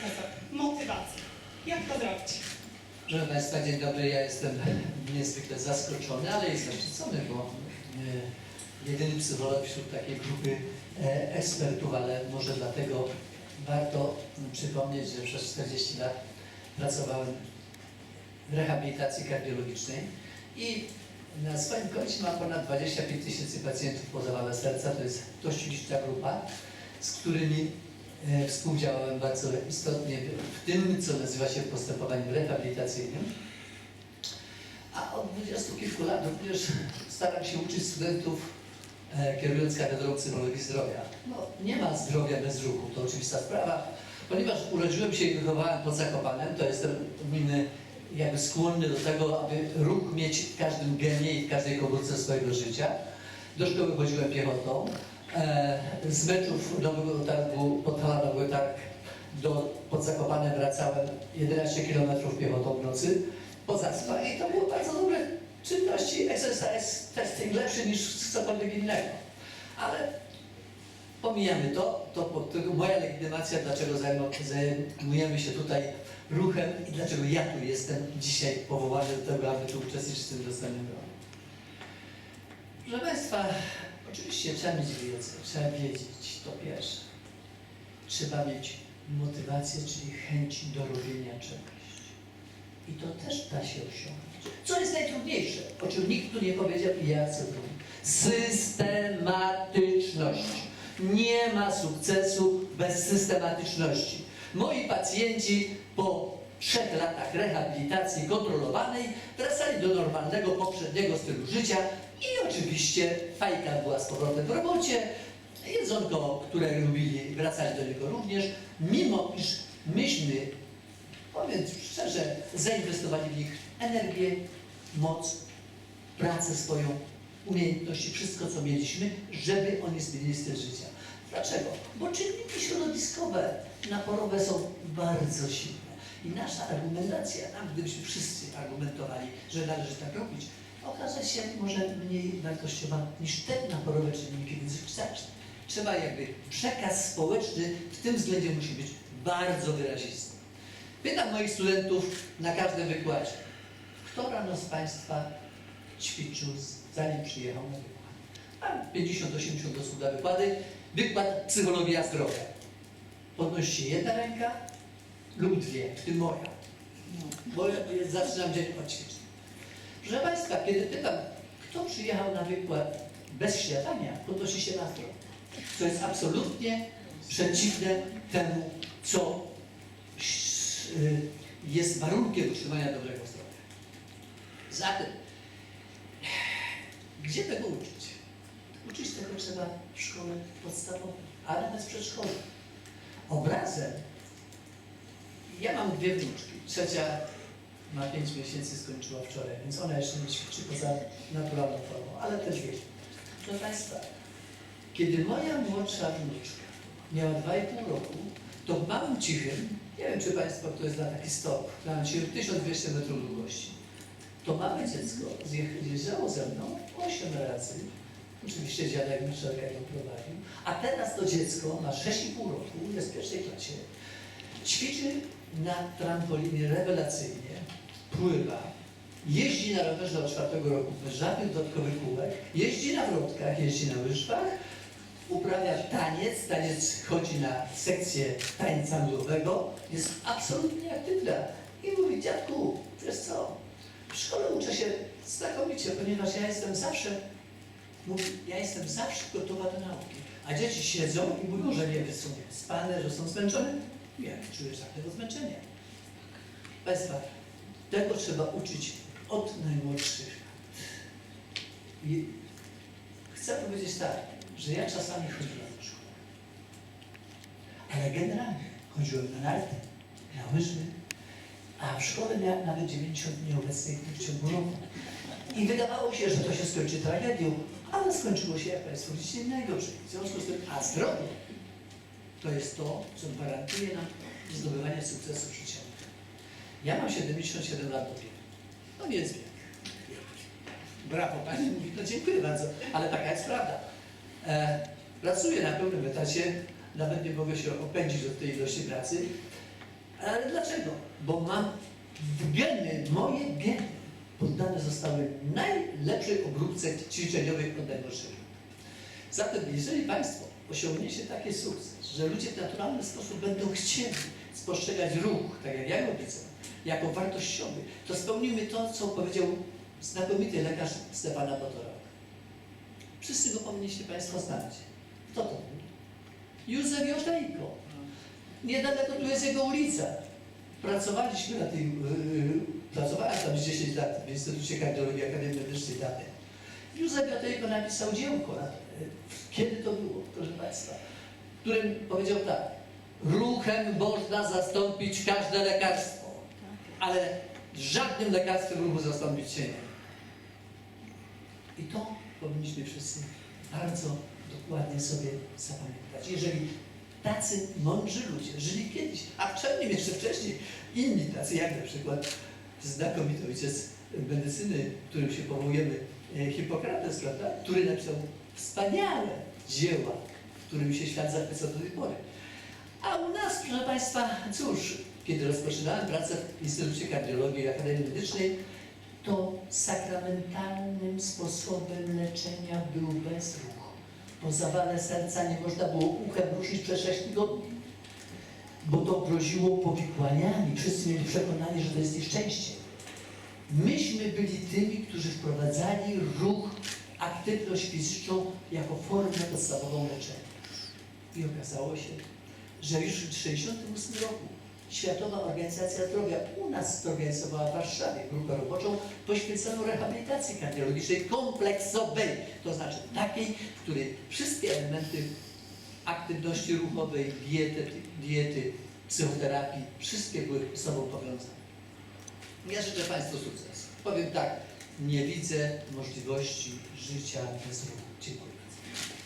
profesor, motywacja. Jak to zrobić? Proszę Państwa, dzień dobry. Ja jestem niezwykle zaskoczony, ale jestem zaszczycony, bo e, jedyny psycholog wśród takiej grupy e, ekspertów, ale może dlatego warto przypomnieć, że przez 40 lat pracowałem w rehabilitacji kardiologicznej i na swoim koncie mam ponad 25 tysięcy pacjentów po zawale serca. To jest dość liczna grupa, z którymi współdziałałem bardzo istotnie w tym, co nazywa się postępowaniem rehabilitacyjnym. A od dwudziestu kilku lat również staram się uczyć studentów, e, kierując katedrą psychologii zdrowia. No, nie ma zdrowia bez ruchu, to oczywista sprawa. Ponieważ urodziłem się i wychowałem pod Zakopanem, to jestem jakby skłonny do tego, aby ruch mieć w każdym genie i w każdej komórce swojego życia. Do szkoły chodziłem piechotą. E, z meczów Nowego Targu, Podhala Nowy Targ do, pod Zakopanem wracałem 11 km piechotą w nocy po Zaspa i to było bardzo dobre czynności, exercise testing lepszy niż cokolwiek innego. Ale pomijamy to, to tylko moja legitymacja, dlaczego zajmujemy się tutaj ruchem i dlaczego ja tu jestem dzisiaj powołany do tego, aby tu uczestniczyć w tym gronie. Proszę Państwa, oczywiście trzeba mieć wiedzę, trzeba wiedzieć, to pierwsze. Trzeba mieć motywację, czyli chęć do robienia czegoś. I to też da się osiągnąć. Co jest najtrudniejsze, o czym nikt tu nie powiedział i ja chcę mówić. Systematyczność. Nie ma sukcesu bez systematyczności. Moi pacjenci po rehabilitacji kontrolowanej wracali do normalnego poprzedniego stylu życia i oczywiście fajka była z powrotem w robocie, jedzonko, które lubili, wracali do niego również, mimo iż myśmy powiem szczerze, zainwestowali w nich energię, moc, pracę swoją, umiejętności, wszystko co mieliśmy, żeby oni zmienili styl życia. Dlaczego? Bo czynniki środowiskowe, naporowe są bardzo silne. I nasza argumentacja, nawet gdybyśmy wszyscy argumentowali, że należy tak robić, okaże się może mniej wartościowa niż te naporowe czynniki, wystarczy. Trzeba jakby przekaz społeczny w tym względzie musi być bardzo wyrazisty. Pytam moich studentów na każdym wykładzie, kto rano z Państwa ćwiczył, zanim przyjechał na wykład? Mam 50-80 osób na wykłady. Wykład Psychologia Zdrowia. Podnosi się jedna ręka lub dwie, w tym moja. Bo zaczynam dzień od ćwiczeń. Proszę Państwa, kiedy pytam, kto przyjechał na wykład bez śniadania, podnosi się na zdrowie. Co jest absolutnie przeciwne temu, co y, jest warunkiem utrzymania dobrego zdrowia. Zatem, gdzie tego uczyć? Uczyć tego trzeba w szkole podstawowej, ale bez przedszkola. Obrazem, ja mam dwie wnuczki, trzecia ma pięć miesięcy, skończyła wczoraj, więc ona jeszcze nie ćwiczy poza naturalną formą, ale też wie. Proszę Państwa, kiedy moja młodsza wnuczka miała 2,5 roku, to w małym cichym, nie wiem czy Państwo, kto jest na taki stop, cichym 1200 metrów długości, to małe dziecko zje- zjeżdżało ze mną 8 razy, oczywiście dziadek mi szerega ją prowadził, a teraz to dziecko ma 6,5 roku, jest w pierwszej klasie, ćwiczy na trampolinie rewelacyjnie, pływa, jeździ na rowerze od czwartego roku bez żadnych dodatkowych kółek, jeździ na wrotkach, jeździ na łyżwach, uprawia taniec, taniec chodzi na sekcję tańca ludowego, jest absolutnie aktywna i mówi, dziadku, wiesz co, w szkole uczę się znakomicie, ponieważ ja jestem zawsze, mówi, ja jestem zawsze gotowa do nauki. A dzieci siedzą i mówią, że nie są spane, że są zmęczone. Nie czuję żadnego zmęczenia. Państwa, tego trzeba uczyć od najmłodszych. I chcę powiedzieć tak, że ja czasami chodziłem do szkoły. Ale generalnie chodziłem na narty, na łyżwy, a w szkole miałem nawet 90 dni obecnych w ciągu roku. I wydawało się, że to się skończy tragedią, ale skończyło się, jak Państwo widzicie, najgorzej. W związku z tym, a zdrowie to jest to, co gwarantuje nam zdobywanie sukcesu życiowego. Ja mam 77 lat dopiero. Nie jest wiek. Brawo, Pani mówi, no dziękuję bardzo, ale taka jest prawda. E, pracuję na pełnym etacie, nawet nie mogę się opędzić od tej ilości pracy Ale dlaczego? Bo mam geny, moje geny poddane zostały najlepszej obróbce ćwiczeniowej od najmłodszego. Zatem jeżeli Państwo osiągniecie taki sukces, że ludzie w naturalny sposób będą chcieli spostrzegać ruch, tak jak ja go widzę, jako wartościowy, to spełnimy to, co powiedział znakomity lekarz Stefana Batora. Wszyscy go powinniście Państwo znać. Kto to był? Józef Joszejko. Niedaleko tu jest jego ulica. Pracowaliśmy na tej, yy, pracowałem tam 10 lat w Instytucie Kardiologii Akademii Medycznej Dany. Józef Joszejko napisał dziełko, na, kiedy to było, proszę Państwa, w którym powiedział tak, ruchem można zastąpić każde lekarstwo, ale żadnym lekarstwem ruchu zastąpić się nie. I to powinniśmy wszyscy bardzo dokładnie sobie zapamiętać. Jeżeli tacy mądrzy ludzie żyli kiedyś, a wcześniej, jeszcze wcześniej, inni tacy, jak na przykład znakomity ojciec medycyny, którym się powołujemy, e, Hipokrates, prawda, który napisał wspaniałe dzieła, którymi się świat zachwyca do tej pory. A u nas, proszę Państwa, cóż, kiedy rozpoczynałem pracę w Instytucie Kardiologii Akademii Medycznej, to sakramentalnym sposobem leczenia był bezruch. Po zawale serca nie można było uchem ruszyć przez 6 tygodni, bo to groziło powikłaniami. Wszyscy mieli przekonanie, że to jest nieszczęście. Myśmy byli tymi, którzy wprowadzali ruch, aktywność fizyczną jako formę podstawową leczenia. I okazało się, że już w 1968 roku Światowa Organizacja Zdrowia u nas zorganizowała w Warszawie grupę roboczą poświęconą rehabilitacji kardiologicznej kompleksowej, to znaczy takiej, w której wszystkie elementy aktywności ruchowej, diety, diety psychoterapii, wszystkie były ze sobą powiązane. Ja życzę Państwu sukcesu. Powiem tak, nie widzę możliwości życia bez ruchu. Dziękuję.